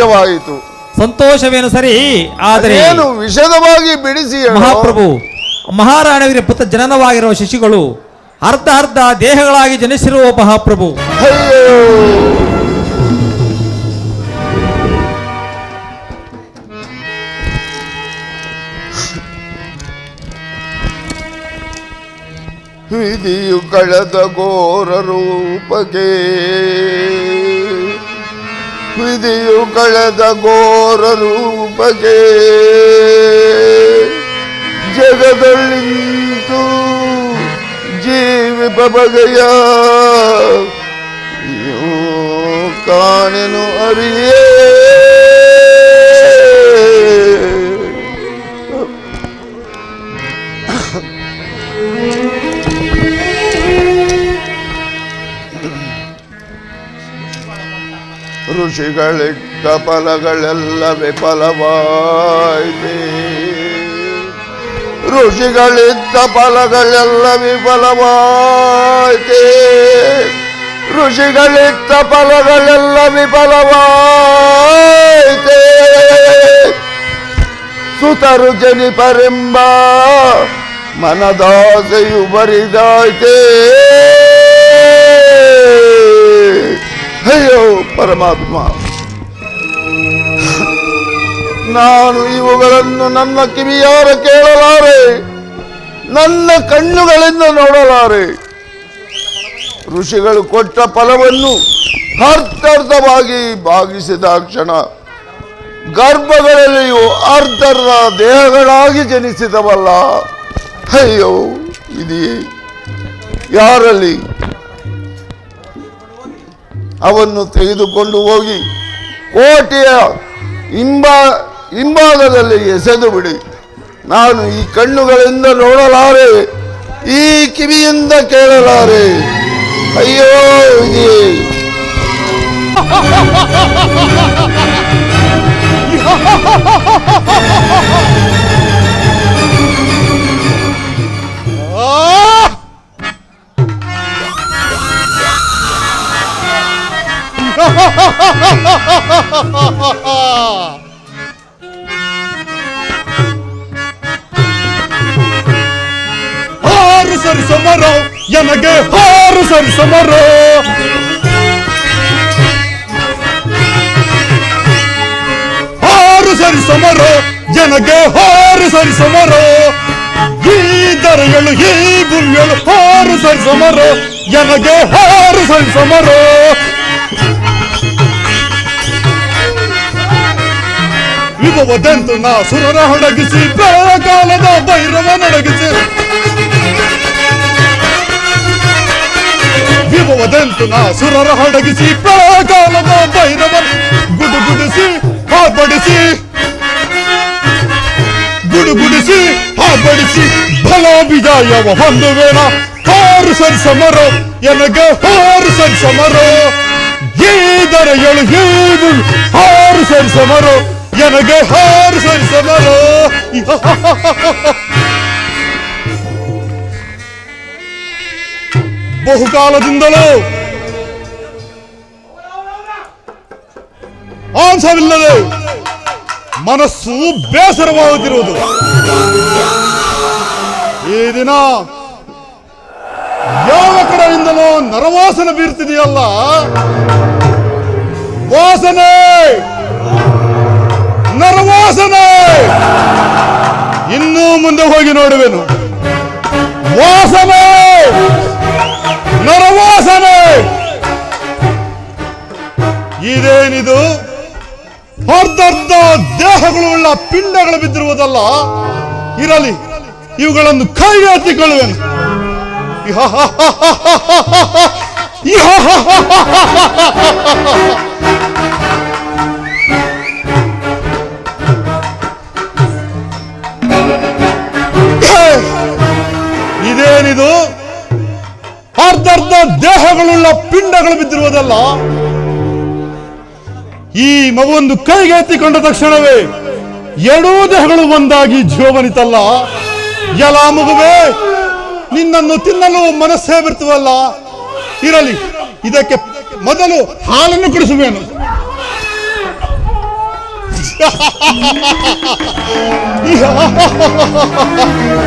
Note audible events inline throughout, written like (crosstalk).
ಸಂತೋಷವಾಯಿತು ಸಂತೋಷವೇನು ಸರಿ? ಆದರೆ ಏನು ವಿಷದವಾಗಿ ಬಿಡಿಸಿ. ಮಹಾಪ್ರಭು ಮಹಾರಾಣವಿರ ಪುತ್ರ ಜನನವಾಗಿರುವ ಶಿಶುಗಳು ಅರ್ಧ ಅರ್ಧ ದೇಹಗಳಾಗಿ ಜನಿಸಿರುವ ಮಹಾಪ್ರಭು. ವಿಧಿಯು ಕಳೆದ ಘೋರ ರೂಪಕ್ಕೆ ವಿಧಿಯು ಕಳೆದ ಘೋರ ರೂಪಕ್ಕೆ. ಜಗದಲ್ಲಿ ಜೀವಿಪ ಬಗೆಯ ಕಾಣೆನು ಅರಿಯೇ. ಋಷಿಗಳಿಟ್ಟ ಫಲಗಳೆಲ್ಲ ವಿಫಲವಾಯಿತೆ ಋಷಿಗಳಿದ್ದ ಫಲಗಳೆಲ್ಲ ವಿಫಲವಾಯಿತೆ ಋಷಿಗಳಿದ್ದ ಫಲಗಳೆಲ್ಲ ವಿಫಲವಾಯಿತೆ ಸುತರು ಜನಿಪರೆಂಬ ಮನದಾಸೆಯು ಬರಿದಾಯ್ತೆ. ಅಯ್ಯೋ ಪರಮಾತ್ಮ. ನಾನು ಇವುಗಳನ್ನು ನನ್ನ ಕಿವಿಯಾರ ಕೇಳಲಾರೆ, ನನ್ನ ಕಣ್ಣುಗಳಿಂದ ನೋಡಲಾರೆ. ಋಷಿಗಳು ಕೊಟ್ಟ ಫಲವನ್ನು ಅರ್ಥಾರ್ಥವಾಗಿ ಭಾಗಿಸಿದ ಕ್ಷಣ, ಗರ್ಭಗಳಲ್ಲಿಯೂ ಅರ್ಧರ್ಧ ದೇಹಗಳಾಗಿ ಜನಿಸಿದವಲ್ಲ. ಅಯ್ಯೋ ಇದೆಯೇ ಯಾರಲ್ಲಿ? ಅವನ್ನು ತೆಗೆದುಕೊಂಡು ಹೋಗಿ ಕೋಟೆಯ ಹಿಂಬಾ ಹಿಂಭಾಗದಲ್ಲಿ ಎಸೆದು ಬಿಡಿ. ನಾನು ಈ ಕಣ್ಣುಗಳಿಂದ ನೋಡಲಾರೆ, ಈ ಕಿವಿಯಿಂದ ಕೇಳಲಾರೆ. ಅಯ್ಯೋ ಇದೆಯೇ (laughs) ಹಾರು ಸರಿ ಸಮರ ಎನಗೆ ಹಾರು ಸರಿ ಸಮರ ಹಾರು ಸರಿ ಸಮರ ಜನಗೆ ಹಾರು ಸರಿ ಸಮರ ಈ ದರೆಗಳು ಈ ಗುರಿಗಳು ಹಾರು ಸರಿ ಸಮರ ಎನಗೆ ಹಾರು ಸರಿ ಸಮರ ವಿಭವದಂತು ನಾ ಸುರರ ಹೊಡಗಿಸಿ ಬೆಳಗಾಲದ ಭೈರವ ನಡಗಿಸಿ ವಿಭವದಂತು ನಾ ಸುರರ ಹೊಡಗಿಸಿ ಬೆಳಗಾಲದ ಭೈರವ ಗುಡುಗುಡಿಸಿ ಹಾಬಡಿಸಿ ಗುಡುಗುಡಿಸಿ ಹಾಬಡಿಸಿ ಬಲ ವಿಜಯವ ಹೊಂದುವೇನ ಹಾರು ಸರಿ ಸಮರ ಎನಗ ಹಾರು ಸರಿ ಸಮರ ಈ ದರೆಯಳು ಹೀಗು ಹಾರು ಸರಿ ಸಮರ ಹಾರು ಸರಿ ಸಮರ ಬಹುಕಾಲದಿಂದಲೂ ಆಂಸವಿಲ್ಲದೆ ಮನಸ್ಸು ಬೇಸರವಾಗುತ್ತಿರುವುದು ಈ ದಿನ ಯಾವ ಕಡೆಯಿಂದಲೋ ನರವಾಸನೆ ಬೀರ್ತಿದೆಯಲ್ಲ? ವಾಸನೆ! ನರವಾಸನೆ! ಇನ್ನೂ ಮುಂದೆ ಹೋಗಿ ನೋಡುವೆನು. ವಾಸನೆ! ನರವಾಸನೆ! ಇದೇನಿದು? ಅರ್ಧರ್ಧ ದೇಹಗಳುಳ್ಳ ಪಿಂಡಗಳು ಬಿದ್ದಿರುವುದಲ್ಲ, ಇರಲಿ, ಇವುಗಳನ್ನು ಕೈಗೆ ಹತ್ತಿಕೊಳ್ಳುವೆನು ಇದೇನಿದು ಅರ್ಧರ್ಧ ದೇಹಗಳುಳ್ಳ ಪಿಂಡಗಳು ಬಿದ್ದಿರುವುದಲ್ಲ ಈ ಮಗುವೊಂದು ಕೈಗೆ ಎತ್ತಿಕೊಂಡ ತಕ್ಷಣವೇ ಎರಡೂ ದೇಹಗಳು ಒಂದಾಗಿ ಜೀವನಿತಲ್ಲ ಎಲ ಮಗುವೆ ನಿನ್ನನ್ನು ತಿನ್ನಲು ಮನಸ್ಸೇ ಬಿರ್ತವಲ್ಲ ಇರಲಿ ಇದಕ್ಕೆ ಮೊದಲು ಹಾಲನ್ನು ಕುಡಿಸುವೇನು.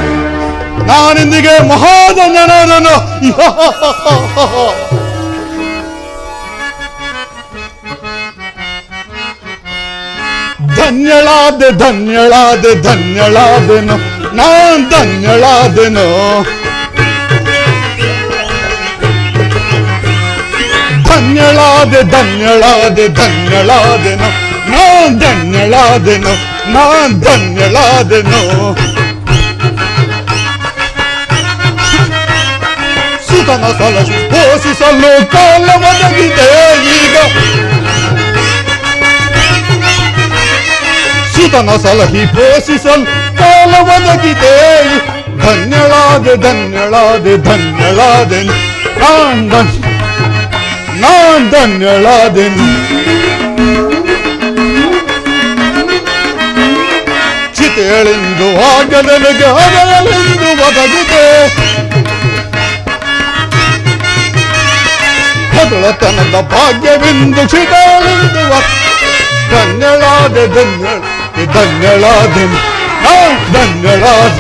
(laughs) (laughs) (laughs) ನಾನಿಂದಿಗೆ ಮಹಾಧನ್ಯನಾದನು ಧನ್ಯಳಾದೆ ಧನ್ಯಳಾದೆ ಧನ್ಯಳಾದೆನು ನಾನ್ ಧನ್ಯಳಾದೆನು ಧನ್ಯಳಾದೆ ಧನ್ಯಳಾದೆ ಧನ್ಯಳಾದೆನು ನಾನ್ ಧನ್ಯಳಾದೆನು ನಾನ್ ಧನ್ಯಳಾದೆನು ಸುತನ ಸಲ ಪೋಷಿಸಲು ಕಾಲ ಒದಗಿದೆ ಈಗ ಸುತನ ಸಲಹಿ ಪೋಷಿಸಲು ಕಾಲ ಒದಗಿದೆ ಧನ್ಯಳಾದೆ ಧನ್ಯಳಾದೆ ಧನ್ಯಳಾದೆನು ನಾನ್ ಧನ್ಯ ನಾನ್ ಧನ್ಯಳಾದೆನು ಚಿತೇಳೆಂದು ಆಗ ನನಗೆ ಆಗಲೆಂದು ಒದಗಿದೆ ಹೊಗಳತನದ ಭಾಗ್ಯವೆಂದು ಚಿತೇಳೆಂದು ಒ- ಧನ್ಯಳಾದೆ ಧನ್ಯಳ ಧನ್ಯಳಾದೆ ನಾನ್ ಧನ್ಯಳಾದ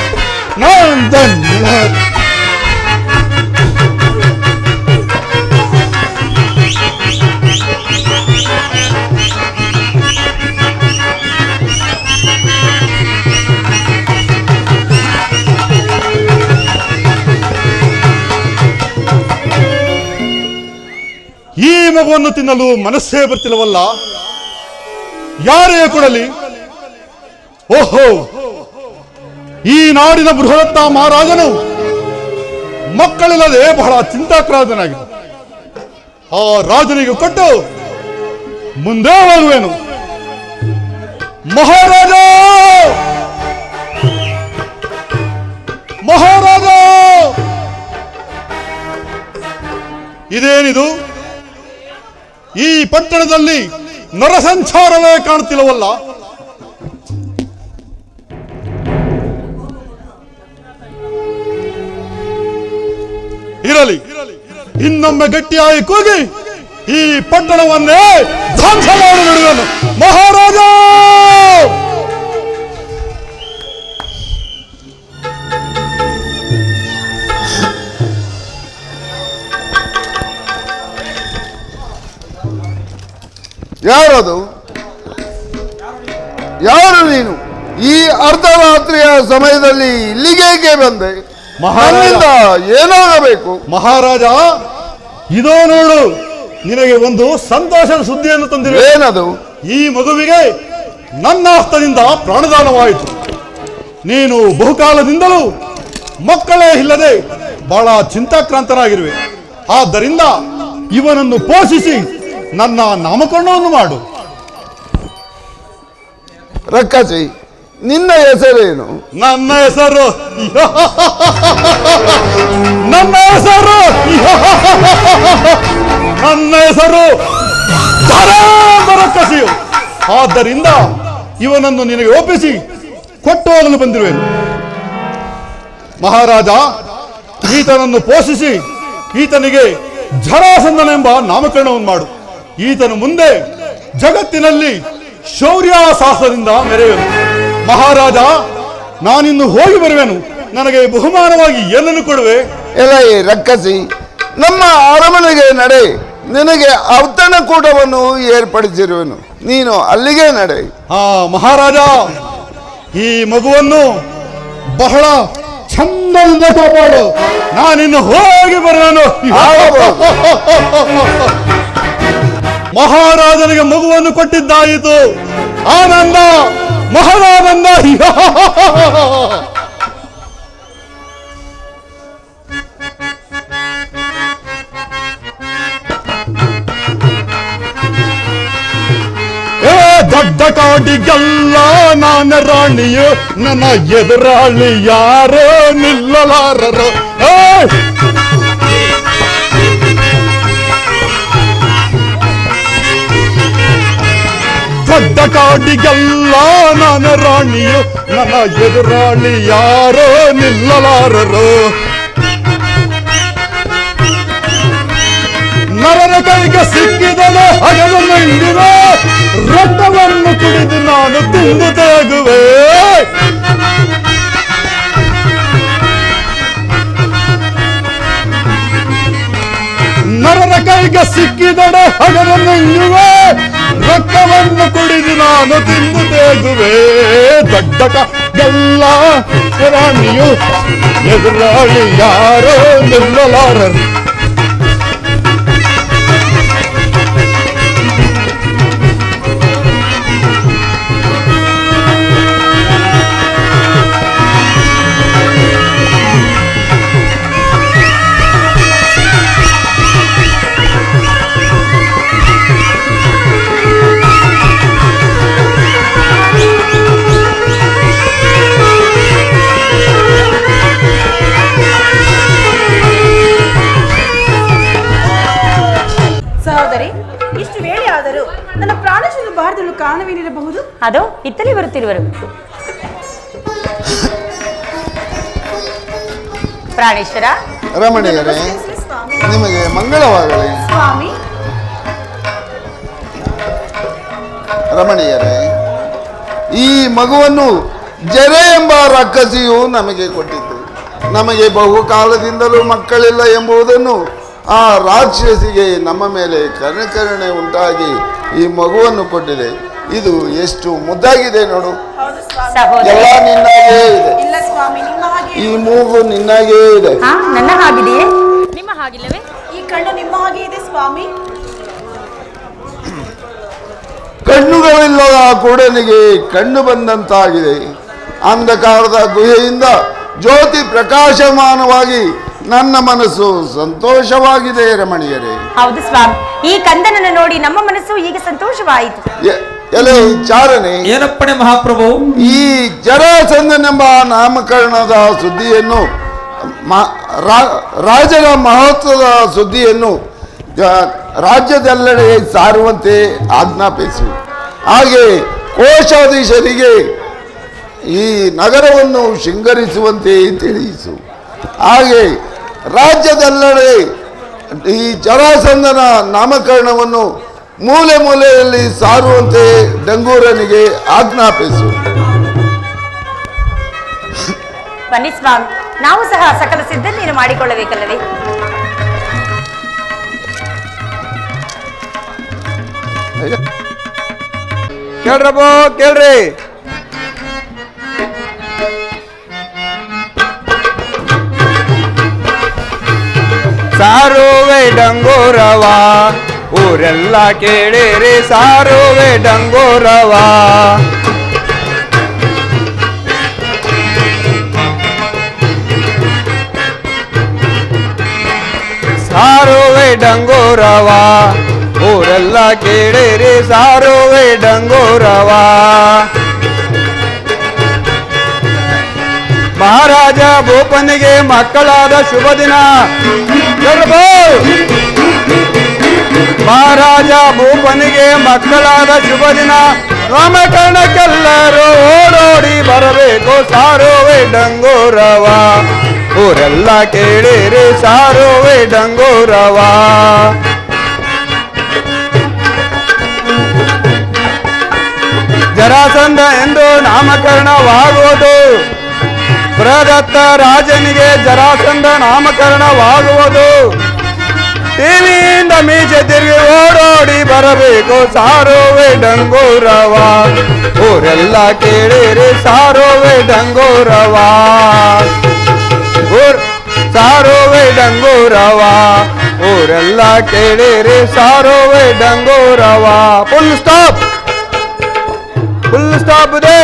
ನಾನ್ ಧನ್ಯಳಾದ ಈ ಮಗುವನ್ನು ತಿನ್ನಲು ಮನಸ್ಸೇ ಬರ್ತಿಲ್ಲವಲ್ಲ? ಯಾರೇ ಕೊಡಲಿ? ಓಹೋ! ಈ ನಾಡಿನ ಬೃಹದತ್ತ ಮಹಾರಾಜನು ಮಕ್ಕಳಿಲ್ಲದೆ ಬಹಳ ಚಿಂತಾಕ್ರಾಂತನಾಗಿದೆ ಆ ರಾಜನಿಗೆ ಕೊಟ್ಟು, ಮುಂದೆ ಹೋಗುವೆನು. ಮಹಾರಾಜ! ಪಟ್ಟಣದಲ್ಲಿ ನರಸಂಚಾರವೇ ಕಾಣ್ತಿಲ್ಲವಲ್ಲ? ಇರಲಿ. ಇನ್ನೊಮ್ಮೆ ಗಟ್ಟಿಯಾಗಿ ಕೂಗಿ ಈ ಪಟ್ಟಣವನ್ನೇ ಧ್ವಂಸ ಮಾಡಿ ಮಹಾರಾಜ! ಯಾರದು? ಯಾರು ನೀನು? ಈ ಅರ್ಧರಾತ್ರಿಯ ಸಮಯದಲ್ಲಿ ಇಲ್ಲಿಗೇಕೆ ಬಂದೆ? ಮಹಾರಾಜ. ಏನಾಗಬೇಕು? ಮಹಾರಾಜ ಇದೋ ನೋಡು ನಿನಗೆ ಒಂದು ಸಂತೋಷದ ಸುದ್ದಿಯನ್ನು ತಂದಿವೆ ಏನದು? ಈ ಮಗುವಿಗೆ ನನ್ನ ಹಸ್ತದಿಂದ ಪ್ರಾಣದಾನವಾಯಿತು. ನೀನು ಬಹುಕಾಲದಿಂದಲೂ ಮಕ್ಕಳೇ ಇಲ್ಲದೆ ಬಹಳ ಚಿಂತಾಕ್ರಾಂತರಾಗಿರುವೆ. ಆದ್ದರಿಂದ ಇವನನ್ನು ಪೋಷಿಸಿ. ನನ್ನ ನಾಮಕರಣವನ್ನು ಮಾಡು. ರಕ್ಕಸಿ ನಿನ್ನ ಹೆಸರೇನು? ನನ್ನ ಹೆಸರು (laughs) ನನ್ನ ಹೆಸರು (laughs) ನನ್ನ ಹೆಸರು ಕಸಿಯು ಆದ್ದರಿಂದ ಇವನನ್ನು ನಿನಗೆ ಒಪ್ಪಿಸಿ ಕೊಟ್ಟು ಹೋಗಲು ಬಂದಿರುವೆನು. ಮಹಾರಾಜ ಈತನನ್ನು ಪೋಷಿಸಿ ಈತನಿಗೆ ಜರಾಸಂದನೆಂಬ ನಾಮಕರಣವನ್ನು ಮಾಡು. ಈತನು ಮುಂದೆ ಜಗತ್ತಿನಲ್ಲಿ ಶೌರ್ಯ ಸಾಹಸದಿಂದ ಮೆರೆಯುವನು. ಮಹಾರಾಜ ನಾನಿನ್ನು ಹೋಗಿ ಬರುವೆನು. ನನಗೆ ಬಹುಮಾನವಾಗಿ ಏನನ್ನು ಕೊಡುವೆ. ಎಲ್ಲ ರಕ್ಕಸಿ ನಮ್ಮ ಅರಮನೆಗೆ ನಡೆ. ನಿನಗೆ ಔತಣಕೂಟವನ್ನು ಏರ್ಪಡಿಸಿರುವೆನು. ನೀನು ಅಲ್ಲಿಗೆ ನಡೆ. ಆ ಮಹಾರಾಜ ಈ ಮಗುವನ್ನು ಬಹಳ ಚಂದದಿಂದ ಕಾಪಾಡು. ನಾನಿನ್ನು ಹೋಗಿ ಬರುವೆನು. ಮಹಾರಾಜನಿಗೆ ಮಗುವನ್ನು ಕೊಟ್ಟಿದ್ದಾಯಿತು. ಆನಂದ ಮಹಾರಾನಂದ. ದೊಡ್ಡ ಕಾಡಿಗೆಲ್ಲ ನಾನ ರಾಣಿಯು ನನ್ನ ಎದುರಾಳಿ ಯಾರೋ ನಿಲ್ಲಲಾರರು. ಏ ದೊಡ್ಡ ಕಾಡಿಗೆಲ್ಲ ನಾನು ರಾಣಿಯು ನನ್ನ ಎದುರಾಳಿ ಯಾರೋ ನಿಲ್ಲಲಾರರು ನರರ ಕೈಗೆ ಸಿಕ್ಕಿದನು ಹಗಲು ಮಂಡಿನ ರಕ್ತವನ್ನು ಕುಡಿದು ನಾನು ತಿಂದು ತೇಗುವೆ ನರರ ಕೈಗೆ ಸಿಕ್ಕಿದಡೆ ಹಗರ ನುಂಗುವೆ ರಕ್ತವನ್ನು ಕುಡಿದು ನಾನು ತಿಂದು ತೇಗುವೆ ದಡ್ಡಕ ಎಲ್ಲ ರಾಣಿಯು ಎದುರಾಳಿ ಯಾರೋ ನಿಲ್ಲಲಾರರು. ಅದೋ ಇತ್ತಲಿ ಬರುತ್ತಿರುವರು ಪ್ರಾಣೇಶ್ವರ ರಮಣಿಯರೇ ನಿಮಗೆ ಮಂಗಳವಾಗಲಿ ಸ್ವಾಮಿ ರಮಣಿಯರೇ ಈ ಮಗುವನ್ನು ಜರೆ ಎಂಬ ರಕ್ಕಸಿಯು ನಮಗೆ ಕೊಟ್ಟಿತು ನಮಗೆ ಬಹುಕಾಲದಿಂದಲೂ ಮಕ್ಕಳಿಲ್ಲ ಎಂಬುದನ್ನು ಆ ರಾಕ್ಷಸಿಗೆ ನಮ್ಮ ಮೇಲೆ ಕರುಣೆ ಉಂಟಾಗಿ ಈ ಮಗುವನ್ನು ಕೊಟ್ಟಿದೆ ಇದು ಎಷ್ಟು ಮುದ್ದಾಗಿದೆ ನೋಡು. ಹೌದು ಸ್ವಾಮಿ. ಎಲ್ಲ ನಿನ್ನಾಗೇ ಇದೆ. ಈ ಮೂಗು ನಿನ್ನಾಗೇ ಇದೆ. ಹಾ ನನ್ನ ಹಾಗಿದೆಯೇ? ನಿಮ್ಮ ಹಾಗಿಲ್ಲವೇ? ಈ ಕಣ್ಣು ನಿಮ್ಮ ಹಾಗೆ ಇದೆ ಸ್ವಾಮಿ. ಕಣ್ಣುಗಳಿಲ್ಲದ ಕೂಡನಿಗೆ ಕಣ್ಣು ಬಂದಂತಾಗಿದೆ. ಅಂಧಕಾರದ ಗುಹೆಯಿಂದ ಜ್ಯೋತಿ ಪ್ರಕಾಶಮಾನವಾಗಿ ನನ್ನ ಮನಸ್ಸು ಸಂತೋಷವಾಗಿದೆ ರಮಣಿಯರೇ. ಹೌದು ಸ್ವಾಮಿ. ಈ ಕಂದನನ್ನು ನೋಡಿ ನಮ್ಮ ಮನಸ್ಸು ಈಗ ಸಂತೋಷವಾಯಿತು. ಎಲೆ ಚಾರನೆ ಏನಪ್ಪಣೆ ಮಹಾಪ್ರಭು? ಈ ಜರಾಸಂದನೆಂಬ ನಾಮಕರಣದ ಸುದ್ದಿಯನ್ನು ರಾಜರ ಮಹತ್ವದ ಸುದ್ದಿಯನ್ನು ರಾಜ್ಯದೆಲ್ಲೆಡೆ ಸಾರುವಂತೆ ಆಜ್ಞಾಪಿಸು. ಹಾಗೆ ಕೋಶಾಧೀಶರಿಗೆ ಈ ನಗರವನ್ನು ಶೃಂಗರಿಸುವಂತೆ ತಿಳಿಸು. ಹಾಗೆ ರಾಜ್ಯದೆಲ್ಲೆಡೆ ಈ ಜರಾಸಂದನ ನಾಮಕರಣವನ್ನು ಮೂಲೆ ಮೂಲೆಯಲ್ಲಿ ಸಾರುವಂತೆ ಡಂಗೂರನಿಗೆ ಆಜ್ಞಾಪಿಸು. ಬನ್ನಿ ಸ್ವಾಮಿ ನಾವು ಸಹ ಸಕಲ ಸಿದ್ಧತೆಯನ್ನು ಮಾಡಿಕೊಳ್ಳಬೇಕಲ್ಲವೇ? ಕೇಳ್ರಪ್ಪ ಕೇಳ್ರಿ. ಸಾರುವೆ ಡಂಗೋರವ ಊರೆಲ್ಲ ಕೇಳಿರಿ ಸಾರುವೆ ಡಂಗೋರವ. ಸಾರುವೆ ಡಂಗೋರವ. ಊರೆಲ್ಲ ಕೇಳಿರಿ ಸಾರುವೆ ಡಂಗೋರವ. ಮಹಾರಾಜ ಭೂಪನಿಗೆ ಮಕ್ಕಳಾದ ಶುಭ ದಿನ. ಮಹಾರಾಜ ಭೂಪನಿಗೆ ಮಕ್ಕಳಾದ ಶುಭ ದಿನ ನಾಮಕರಣಕ್ಕೆಲ್ಲರೂ ಓಡೋಡಿ ಬರಬೇಕು, ಸಾರುವೆ ಡಂಗೋರವ. ಊರೆಲ್ಲ ಕೇಳಿರಿ, ಸಾರುವೆ ಡಂಗೋರವ. ಜರಾಸಂಧ ಎಂದು ನಾಮಕರಣವಾಗುವುದು. ಪ್ರದತ್ತ ರಾಜನಿಗೆ ಜರಾಸಂಧ ನಾಮಕರಣವಾಗುವುದು. ಟಿವಿಯಿಂದ ಮೀಸೆ ತಿರುಗಿ ಓಡೋಡಿ ಬರಬೇಕು. ಸಾರೋವೆ ಡಂಗೂರವ ಊರೆಲ್ಲ ಕೇಳಿರಿ ಸಾರೋವೆ ಡಂಗೂರವ ಊರ್ ಸಾರೋವೆ ಡಂಗೂರವ ಊರೆಲ್ಲ ಕೇಳಿರಿ ಸಾರೋವೆ ಡಂಗೂರವ ಫುಲ್ ಸ್ಟಾಪ್ ಫುಲ್ ಸ್ಟಾಪ್ ಇದೆ.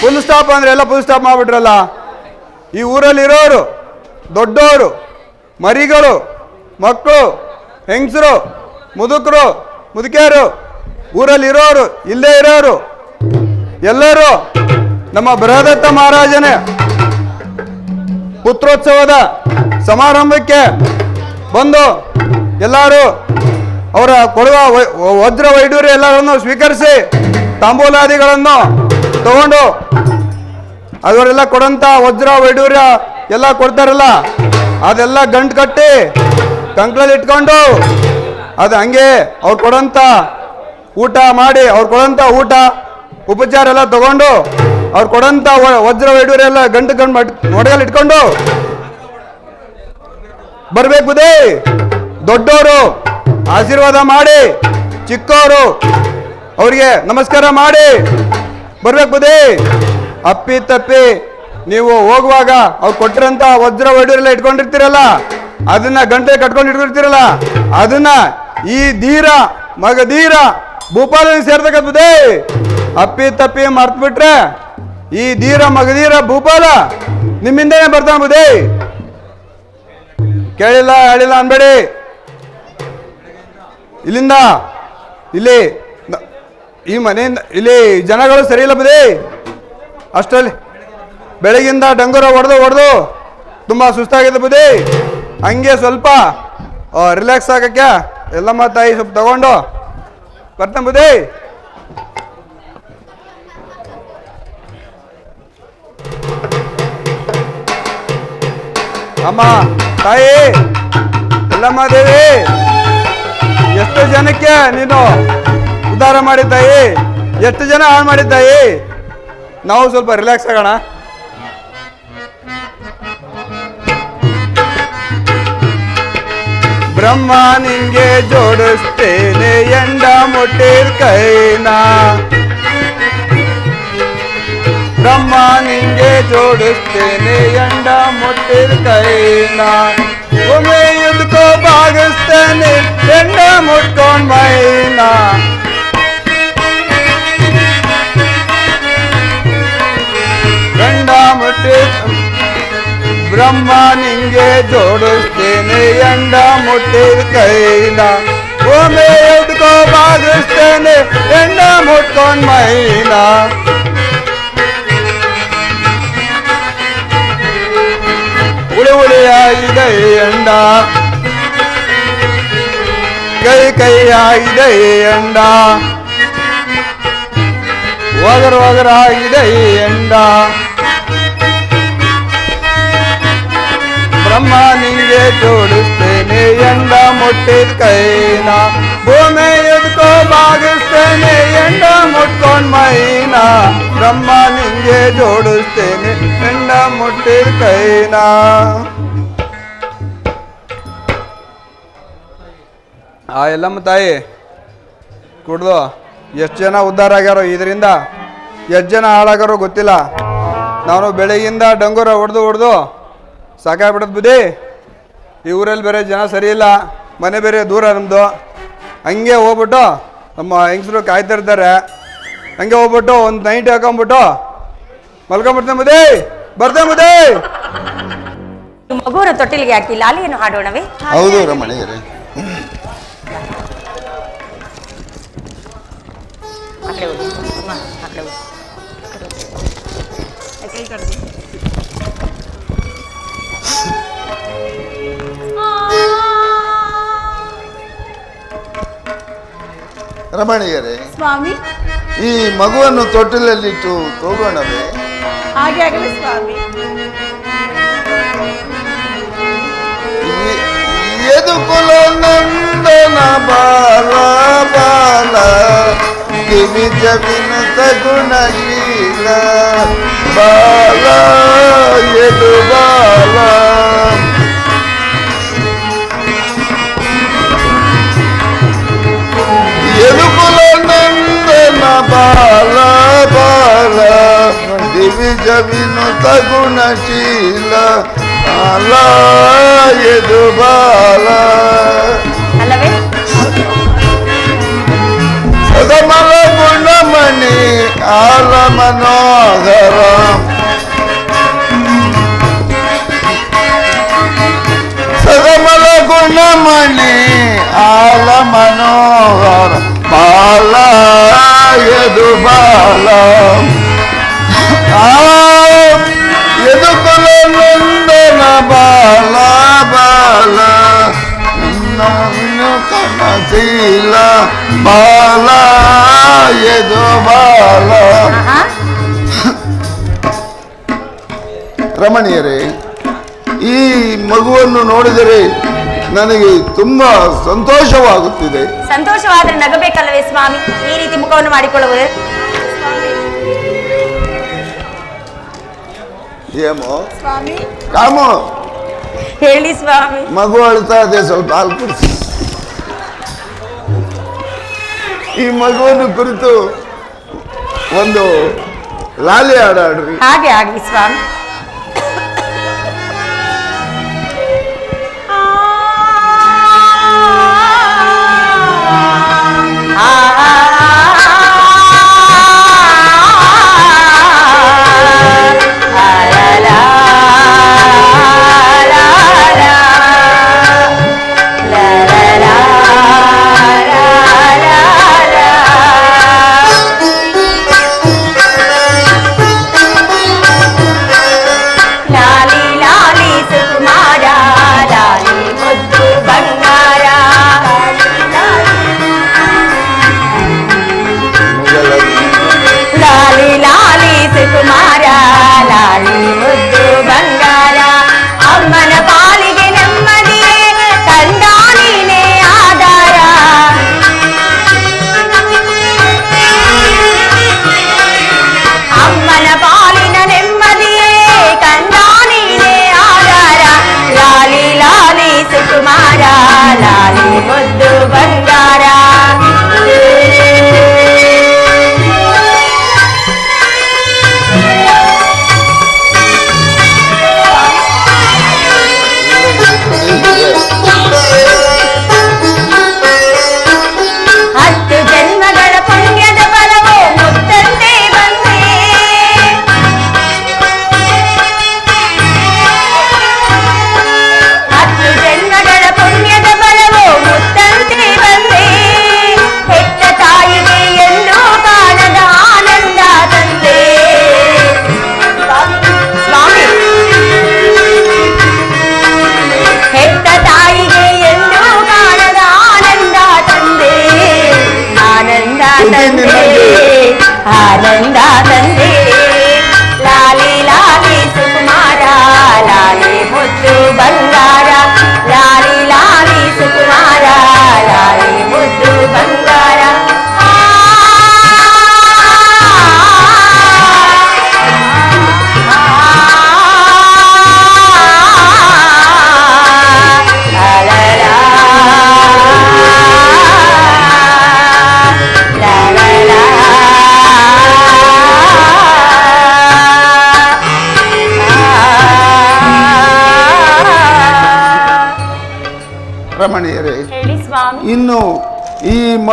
ಫುಲ್ ಸ್ಟಾಪ್ ಅಂದ್ರೆ ಎಲ್ಲ ಫುಲ್ ಸ್ಟಾಪ್ ಮಾಡ್ಬಿಟ್ರಲ್ಲ? ಈ ಊರಲ್ಲಿ ಇರೋರು ದೊಡ್ಡವರು ಮರಿಗಳು ಮಕ್ಕಳು, ಹೆಂಗಸರು, ಮುದುಕರು, ಮುದುಕಿಯರು ಊರಲ್ಲಿ ಇರೋರು ಇಲ್ಲೇ ಇರೋರು, ಎಲ್ಲರೂ ನಮ್ಮ ಬೃಹದತ್ತ ಮಹಾರಾಜನೇ ಪುತ್ರೋತ್ಸವದ ಸಮಾರಂಭಕ್ಕೆ ಬಂದು ಎಲ್ಲರೂ ಅವರ ಕೊಡುವ ವಜ್ರ ವೈಡೂರ್ಯ ಎಲ್ಲರನ್ನು ಸ್ವೀಕರಿಸಿ ತಾಂಬೂಲಾದಿಗಳನ್ನು ತಗೊಂಡು ಅವರೆಲ್ಲ ಕೊಡಂತ ವಜ್ರ ವೈಡೂರ್ಯ ಎಲ್ಲ ಕೊಡ್ತಾರಲ್ಲ, ಅದೆಲ್ಲ ಗಂಟು ಕಟ್ಟಿ ಕಂಕ್ಳಲ್ಲಿ ಇಟ್ಕೊಂಡು. ಅದು ಹಂಗೆ, ಅವ್ರು ಕೊಡಂತ ಊಟ ಮಾಡಿ, ಅವ್ರು ಕೊಡೋಂಥ ಊಟ, ಉಪಚಾರ ಎಲ್ಲ ತಗೊಂಡು, ಅವ್ರು ಕೊಡೋಂಥ ವಜ್ರ ವೈಡೂರ ಎಲ್ಲ ಗಂಟು ಮಟ್ ಮೊಡಗಲ್ಲಿ ಇಟ್ಕೊಂಡು. ಬರ್ಬೇಕು ದೇ ದೊಡ್ಡವರು ಆಶೀರ್ವಾದ ಮಾಡಿ ಚಿಕ್ಕವರು ಅವರಿಗೆ ನಮಸ್ಕಾರ ಮಾಡಿ, ಬರ್ಬೇಕು ದೇ ಅಪ್ಪಿ ತಪ್ಪಿ ನೀವು ಹೋಗುವಾಗ ಅವ್ರು ಕೊಟ್ಟಿರಂತ ವಜ್ರ ಒಡಿರೆಲ್ಲ ಇಟ್ಕೊಂಡಿರ್ತೀರಲ್ಲ, ಅದನ್ನ ಗಂಟೆ ಕಟ್ಕೊಂಡು ಇಟ್ಕೊಂಡಿರ್ತೀರಲ್ಲ, ಅದನ್ನ ಈ ಧೀರ ಮಗಧೀರ ಭೂಪಾಲ ಸೇರ್ತಕ್ಕಂಥ ಬುದೇ ಅಪ್ಪಿ ತಪ್ಪಿ ಮರ್ತ್ಬಿಟ್ರೆ ಈ ಧೀರ ಮಗಧೀರ ಭೂಪಾಲ ನಿಮ್ಮಿಂದನೇ ಬರ್ತಾನೆ ಬುದೇ ಕೇಳಿಲ್ಲ, ಹೇಳಿಲ್ಲ ಅನ್ಬೇಡಿ. ಇಲ್ಲಿಂದ, ಇಲ್ಲಿ ಈ ಮನೆಯಿಂದ, ಇಲ್ಲಿ ಜನಗಳು ಸರಿ ಇಲ್ಲ ಬುದೇ ಅಷ್ಟರಲ್ಲಿ ಬೆಳಗಿಂದ ಡಂಗುರ ಹೊಡೆದು ಹೊಡೆದು ತುಂಬ ಸುಸ್ತಾಗಿದೆ ಬುದ್ಧಿ. ಹಂಗೆ ಸ್ವಲ್ಪ ರಿಲ್ಯಾಕ್ಸ್ ಆಗಕ್ಕೆ ಎಲ್ಲಮ್ಮ ತಾಯಿ ಸ್ವಲ್ಪ ತಗೊಂಡು ಬರ್ತಾನೆ ಬುದ್ಧಿ. ಅಮ್ಮ, ತಾಯಿ ಎಲ್ಲಮ್ಮ ದೇವಿ ಎಷ್ಟು ಜನಕ್ಕೆ ನೀನು ಉದ್ಧಾರ ಮಾಡಿದ್ದಾಯಿ? ಎಷ್ಟು ಜನ ಹಾಳು ಮಾಡಿದ್ದಾಯಿ? ನಾವು ಸ್ವಲ್ಪ ರಿಲ್ಯಾಕ್ಸ್ ಆಗೋಣ. ಬ್ರಹ್ಮ ನಿಂಗೆ ಜೋಡಿಸ್ತೇನೆ ಎಂಡ ಮುಟ್ಟಿರ್ ಕೈನಾ ಬ್ರಹ್ಮ ನಿಂಗೆ ಜೋಡಿಸ್ತೇನೆ ಎಂಡ ಮುಟ್ಟಿರ್ ಕೈನಾ ಒಮ್ಮೆ ಎದ್ಕೋ ಬಾಗಿಸ್ತೇನೆ ಎಂಡ ಮುಟ್ಕೊಂಡ್ ಮೈನಾ ಬ್ರಹ್ಮ ನಿಂಗೆ ಜೋಡಿಸ್ತೇನೆ ಎಂಡ ಮುಟ್ಟಿದ ಕೈನ ಒಮ್ಮೆ ಎದ್ಕೋ ಬಾಗಿಸ್ತೇನೆ ಎಂಡ ಮುಟ್ಕೊಂಡ್ ಮೈನ ಉಳಿ ಉಳಿಯಾಗಿದೆ ಎಂಡ ಕೈ ಕೈಯಾಗಿದೆ ಎಂಡ ಒಗರ್ ಒಗರ್ ಆಗಿದೆ ಎಂಡ ಮುಟ್ಟಿದ ಕೈನ ಭೂಮಿ ಎದ್ಕೋ ಬಾಗಿಸ್ತೇನೆ ಎಂಡ ಮುಟ್ಕೊಂಡ್ ಮೈನ, ಬ್ರಹ್ಮ ನಿಂಗೆ ಜೋಡಿಸ್ತೇನೆ ಎಂಡ ಮುಟ್ಟಿದ ಕೈನ. ಆ, ಎಲ್ಲಮ್ಮ ತಾಯಿ, ಕುಡ್ದು, ಎಷ್ಟು ಜನ ಉದ್ಧಾರ ಆಗ್ಯಾರೋ ಇದರಿಂದ, ಎಷ್ಟು ಜನ ಹಾಳಾಗಾರೋ ಗೊತ್ತಿಲ್ಲ. ನಾನು ಬೆಳಗಿಂದ ಡಂಗೂರ ಹೊಡೆದು ಹೊಡೆದು ಸಾಕಾಗ್ಬಿಡದ್ ಬುದ್ಧಿ. ಈ ಊರಲ್ಲಿ ಬೇರೆ ಜನ ಸರಿ ಇಲ್ಲ. ಮನೆ ಬೇರೆ ದೂರ ನಮ್ಮದು ಹಂಗೆ ಹೋಗ್ಬಿಟ್ಟು ನಮ್ಮ ಹೆಂಗಸರು ಕಾಯ್ತಾ ಇರ್ತಾರೆ. ಹಂಗೆ ಹೋಗ್ಬಿಟ್ಟು ಒಂದು ನೈಟ್ ಹಾಕೊಂಬಿಟ್ಟು ಮಲ್ಕೊಂಬಿಡ್ತೇನೆ ಮದಿ ಬರ್ತೇನೆ ಮದಿ ಮಗುವನ್ನು ತೊಟ್ಟಿಲಿಗೆ ಹಾಕಿ ಲಾಲಿಯನ್ನು ಹಾಡೋಣವೇ? ಹೌದು ರಮಣಿಯರೇ. ಆ ಕಡೆ ಹೋಗಿ. ಅಮ್ಮ, ಆ ಕಡೆ ಹೋಗಿ. ಆ ಕೈ ಕಡ್ದು. ರಮಣಿಯರೇ ಸ್ವಾಮಿ. ಈ ಮಗುವನ್ನು ತೊಟ್ಟಿಲಲ್ಲಿಟ್ಟು ತೋಗೋಣವೇ? ಹಾಗೆ ಆಗಲಿ ಸ್ವಾಮಿ. ಎದುಕುಲ ನಂದನ ಬಾಲ ಬಾಲ ಕಿವಿ ಜವಿನ ಸಗುಣಶೀಲ ಬಾಲ ದಿವಿ ಜವಿನು ಸಗುಣಶೀಲ ಬಾಲ ಎದು ಬಾಲ ಅಲ್ಲವೇ ಸದಮಲ ಗುಣಮಣಿ ಆಲ ಮನೋಹರ ಸದಮಲ ಗುಣಮಣಿ ಆಲ ಮನೋಹರ ಬಾಲ ನೋಡಿದರೆ ನನಗೆ ತುಂಬಾ ಸಂತೋಷವಾಗುತ್ತಿದೆ. ಸಂತೋಷವಾದ್ರೆ ನಗಬೇಕಲ್ಲವೇ ಸ್ವಾಮಿ? ಈ ರೀತಿ ಮುಖವನ್ನು ಮಾಡಿಕೊಳ್ಳುವುದು. ಏಮೋ ಸ್ವಾಮಿ. ಕಾಮೋ. ಹೇಳಿ ಸ್ವಾಮಿ. ಮಗು ಅಳ್ತಾ ಇದೆ ಸ್ವಲ್ಪ ಹಾಲು ಕುಡಿಸಿ. ಈ ಮಗುವನ್ನು ಕುರಿತು ಒಂದು ಲಾಲಿ ಹಾಡಾಡ್ರಿ ಹಾಗೆ ಆಗಲಿ ಸ್ವಾಮಿ.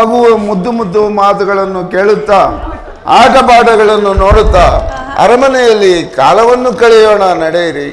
ಈ ಮುದ್ದು ಮುದ್ದು ಮಾತುಗಳನ್ನು ಕೇಳುತ್ತಾ ಆಟಪಾಠಗಳನ್ನು ನೋಡುತ್ತಾ ಅರಮನೆಯಲ್ಲಿ ಕಾಲವನ್ನು ಕಳೆಯೋಣ ನಡೆಯಿರಿ.